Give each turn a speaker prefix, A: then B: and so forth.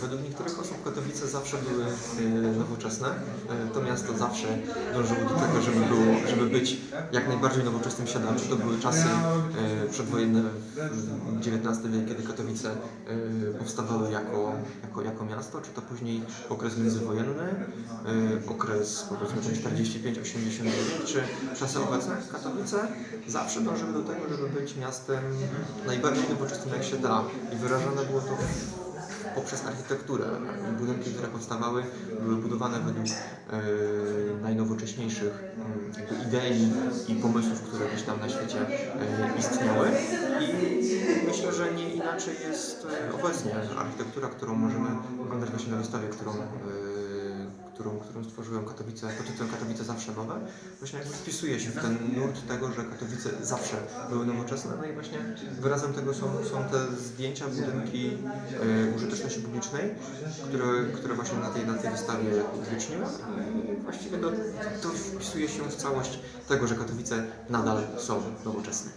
A: Według niektórych osób Katowice zawsze były e, nowoczesne. E, To miasto zawsze dążyło do tego, żeby, było, żeby być jak najbardziej nowoczesnym siadaczem. To były czasy e, przedwojenne w XIX wieku, kiedy Katowice powstawały jako, jako, jako miasto, czy to później okres międzywojenny, okres powiedzmy ten 45-89, czy czasy obecne. Katowice zawsze dążyły do tego, żeby być miastem najbardziej nowoczesnym jak się da i wyrażane było to poprzez architekturę. Budynki, które powstawały, były budowane według e, najnowocześniejszych idei i pomysłów, które gdzieś tam na świecie e, istniały. I myślę, że nie inaczej jest e, obecnie architektura, którą możemy oglądać właśnie na wystawie, którą, którą, którą stworzyłem Katowice, pod tytułem Katowice zawsze nowe. Właśnie jakby wpisuje się w ten nurt tego, że Katowice zawsze były nowoczesne. No i właśnie wyrazem tego są, są te zdjęcia, budynki e, użyteczności publicznej, które, które właśnie na tej, na tej wystawie uwieczniłem. I właściwie to, to wpisuje się w całość tego, że Katowice nadal są nowoczesne.